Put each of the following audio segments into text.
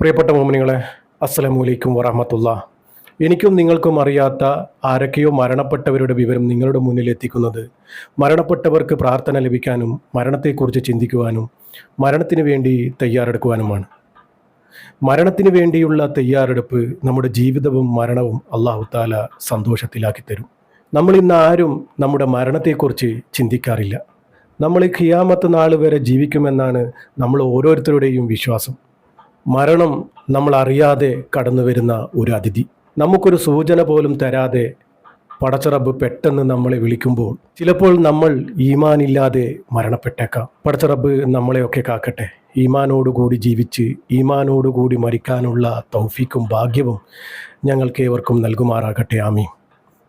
പ്രിയപ്പെട്ട മോമിനികളെ അസ്സലാമു അലൈക്കും വറഹമത്തുള്ള. എനിക്കും നിങ്ങൾക്കും അറിയാത്ത ആരൊക്കെയോ മരണപ്പെട്ടവരുടെ വിവരം നിങ്ങളുടെ മുന്നിൽ എത്തിക്കുന്നത്. മരണപ്പെട്ടവർക്ക് പ്രാർത്ഥന ലഭിക്കാനും മരണത്തെക്കുറിച്ച് ചിന്തിക്കുവാനും മരണത്തിന് വേണ്ടി തയ്യാറെടുക്കുവാനുമാണ്. മരണത്തിന് വേണ്ടിയുള്ള തയ്യാറെടുപ്പ് നമ്മുടെ ജീവിതവും മരണവും അള്ളാഹു താല സന്തോഷത്തിലാക്കി തരും. നമ്മൾ ഇന്ന് ആരും നമ്മുടെ മരണത്തെക്കുറിച്ച് ചിന്തിക്കാറില്ല. നമ്മൾ ഈ ഖിയാമത്ത് നാൾ വരെ ജീവിക്കുമെന്നാണ് നമ്മൾ ഓരോരുത്തരുടെയും വിശ്വാസം. മരണം നമ്മൾ അറിയാതെ കടന്നു വരുന്ന ഒരു അതിഥി. നമുക്കൊരു സൂചന പോലും തരാതെ പടച്ചറബ് പെട്ടെന്ന് നമ്മളെ വിളിക്കുമ്പോൾ ചിലപ്പോൾ നമ്മൾ ഈമാനില്ലാതെ മരണപ്പെട്ടേക്കാം. പടച്ചറബ് നമ്മളെയൊക്കെ കാക്കട്ടെ. ഈമാനോടുകൂടി ജീവിച്ച് ഈമാനോടുകൂടി മരിക്കാനുള്ള തൗഫീക്കും ഭാഗ്യവും ഞങ്ങൾക്കേവർക്കും നൽകുമാറാകട്ടെ. ആമി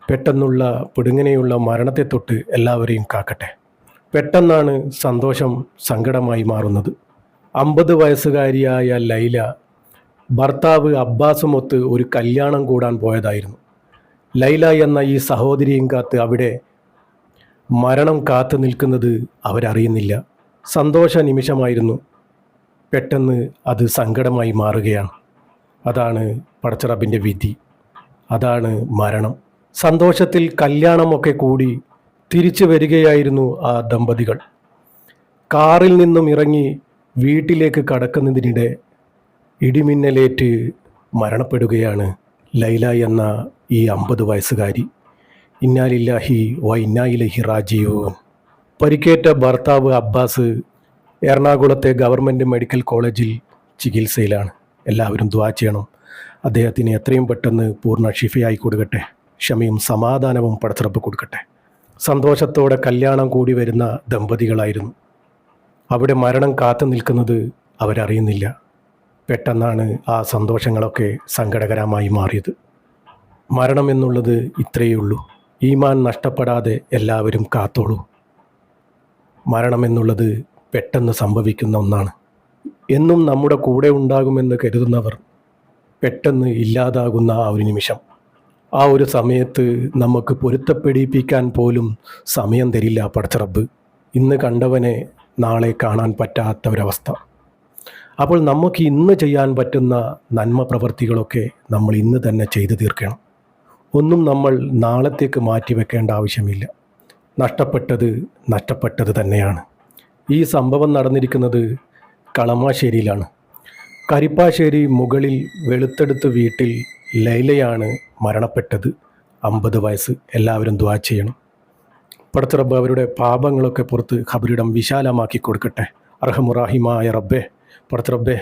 പെട്ടെന്നുള്ള പിടുങ്ങനെയുള്ള മരണത്തെ തൊട്ട് എല്ലാവരെയും കാക്കട്ടെ. പെട്ടെന്നാണ് സന്തോഷം സങ്കടമായി മാറുന്നത്. അമ്പത് വയസ്സുകാരിയായ ലൈല ഭർത്താവ് അബ്ബാസുമൊത്ത് ഒരു കല്യാണം കൂടാൻ പോയതായിരുന്നു. ലൈല എന്ന ഈ സഹോദരിയും കാത്ത് അവിടെ മരണം കാത്തു നിൽക്കുന്നത് അവരറിയുന്നില്ല. സന്തോഷ നിമിഷമായിരുന്നു. പെട്ടെന്ന് അത് സങ്കടമായി മാറുകയാണ്. അതാണ് പടച്ചറബിന്റെ വിധി. അതാണ് മരണം. സന്തോഷത്തിൽ കല്യാണമൊക്കെ കൂടി തിരിച്ചു വരികയായിരുന്നു ആ ദമ്പതികൾ. കാറിൽ നിന്നും ഇറങ്ങി വീട്ടിലേക്ക് കടക്കുന്നതിനിടെ ഇടിമിന്നലേറ്റ് മരണപ്പെടുകയാണ് ലൈല എന്ന ഈ അമ്പത് വയസ്സുകാരി. ഇന്നാലില്ലാഹി വൈനായിലഹി റാജിയോൻ പരിക്കേറ്റ ഭർത്താവ് അബ്ബാസ് എറണാകുളത്തെ ഗവൺമെന്റ് മെഡിക്കൽ കോളേജിൽ ചികിത്സയിലാണ്. എല്ലാവരും ദ്വാ ചെയ്യണം. അദ്ദേഹത്തിന് എത്രയും പെട്ടെന്ന് പൂർണ ഷിഫയായി കൊടുക്കട്ടെ. ക്ഷമയും സമാധാനവും പടച്ചിറപ്പ് കൊടുക്കട്ടെ. സന്തോഷത്തോടെ കല്യാണം കൂടി വരുന്ന ദമ്പതികളായിരുന്നു അവിടെ മരണം കാത്തു നിൽക്കുന്നത് അവരറിയുന്നില്ല. പെട്ടെന്നാണ് ആ സന്തോഷങ്ങളൊക്കെ സങ്കടകരമായി മാറിയത്. മരണം എന്നുള്ളത് ഇത്രയേ ഉള്ളൂ. ഈമാൻ നഷ്ടപ്പെടാതെ എല്ലാവരും കാത്തോളൂ. മരണം എന്നുള്ളത് പെട്ടെന്ന് സംഭവിക്കുന്ന ഒന്നാണ്. എന്നും നമ്മുടെ കൂടെ ഉണ്ടാകുമെന്ന് കരുതുന്നവർ പെട്ടെന്ന് ഇല്ലാതാകുന്ന ആ ഒരു നിമിഷം. ആ ഒരു സമയത്ത് നമുക്ക് പൊരുത്തപ്പെടിപ്പിക്കാൻ പോലും സമയം തരില്ല പടച്ചറബ് ഇന്ന് കണ്ടവനെ നാളെ കാണാൻ പറ്റാത്ത ഒരവസ്ഥ അപ്പോൾ നമുക്ക് ഇന്ന് ചെയ്യാൻ പറ്റുന്ന നന്മ പ്രവൃത്തികളൊക്കെ നമ്മൾ ഇന്ന് തന്നെ ചെയ്തു തീർക്കണം. ഒന്നും നമ്മൾ നാളത്തേക്ക് മാറ്റി വെക്കേണ്ട ആവശ്യമില്ല. നഷ്ടപ്പെട്ടത് നഷ്ടപ്പെട്ടത് തന്നെയാണ്. ഈ സംഭവം നടന്നിരിക്കുന്നത് കളമാശ്ശേരിയിലാണ്. കരിപ്പാശ്ശേരി മുകളിൽ വെളുത്തെടുത്ത് വീട്ടിൽ ലൈലയാണ് മരണപ്പെട്ടത്. അമ്പത് വയസ്സ്. എല്ലാവരും ദ്വാ ചെയ്യണം. പടത്തിറബ് അവരുടെ പാപങ്ങളൊക്കെ പുറത്ത് ഖബറിടം വിശാലമാക്കി കൊടുക്കട്ടെ. അർഹമുറാഹിമായ റബ്ബെ പടത്തിറബ്ബെ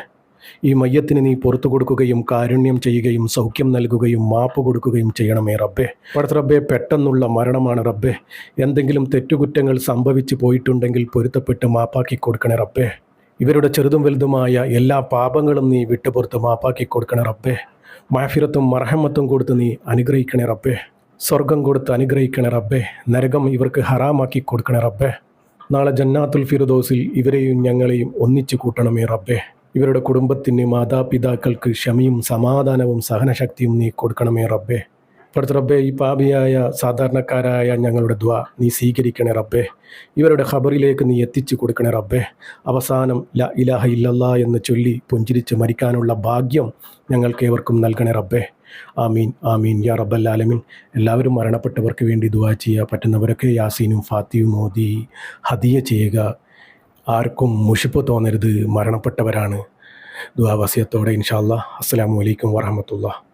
ഈ മയ്യത്തിന് നീ പുറത്തു കൊടുക്കുകയും കാരുണ്യം ചെയ്യുകയും സൗഖ്യം നൽകുകയും മാപ്പ് കൊടുക്കുകയും ചെയ്യണമേ റബ്ബെ. പടത്തിറബ്ബെ പെട്ടെന്നുള്ള മരണമാണ് റബ്ബെ. എന്തെങ്കിലും തെറ്റുകുറ്റങ്ങൾ സംഭവിച്ചു പോയിട്ടുണ്ടെങ്കിൽ പൊരുത്തപ്പെട്ട് മാപ്പാക്കി കൊടുക്കണേ റബ്ബെ. ഇവരുടെ ചെറുതും വലുതുമായ എല്ലാ പാപങ്ങളും നീ വിട്ടുപുറത്ത് മാപ്പാക്കി കൊടുക്കണേ റബ്ബെ. മാഫിറത്തും മർഹമത്തും കൊടുത്ത് നീ അനുഗ്രഹിക്കണേ റബ്ബെ. സ്വർഗം കൊടുത്ത് അനുഗ്രഹിക്കണേ റബ്ബെ. നരകം ഇവർക്ക് ഹറാമാക്കി കൊടുക്കണേ റബ്ബെ. നാളെ ജന്നാത്തുൽ ഫിറുദോസിൽ ഇവരെയും ഞങ്ങളെയും ഒന്നിച്ചു കൂട്ടണമേ റബ്ബെ. ഇവരുടെ കുടുംബത്തിന് മാതാപിതാക്കൾക്ക് ക്ഷമയും സമാധാനവും സഹനശക്തിയും നീ കൊടുക്കണമേ റബ്ബെ. ഇപ്പോഴത്തെ റബ്ബെ ഈ പാപിയായ സാധാരണക്കാരായ ഞങ്ങളുടെ ദ്വ നീ സ്വീകരിക്കണേ റബ്ബെ. ഇവരുടെ ഖബറിലേക്ക് നീ എത്തിച്ചു കൊടുക്കണേ റബ്ബെ. അവസാനം ല ഇലാഹ ഇല്ലല്ലാ എന്ന് ചൊല്ലി പുഞ്ചിരിച്ച് മരിക്കാനുള്ള ഭാഗ്യം ഞങ്ങൾക്ക് ഏവർക്കും നൽകണേ റബ്ബെ. ആമീൻ ആമീൻ. യാ റബ്ബല്ലാലമീൻ എല്ലാവരും മരണപ്പെട്ടവർക്ക് വേണ്ടി ദുവാ ചെയ്യുക പറ്റുന്നവരൊക്കെ യാസീനും ഫാത്തിയും മോദി ഹദിയ ചെയ്യുക. ആർക്കും മുഷിപ്പ് തോന്നരുത്. മരണപ്പെട്ടവരാണ്. ദുവാവസ്യത്തോടെ ഇൻഷാല്ലാ അസ്സാം വലൈക്കും വറഹമത്തുള്ള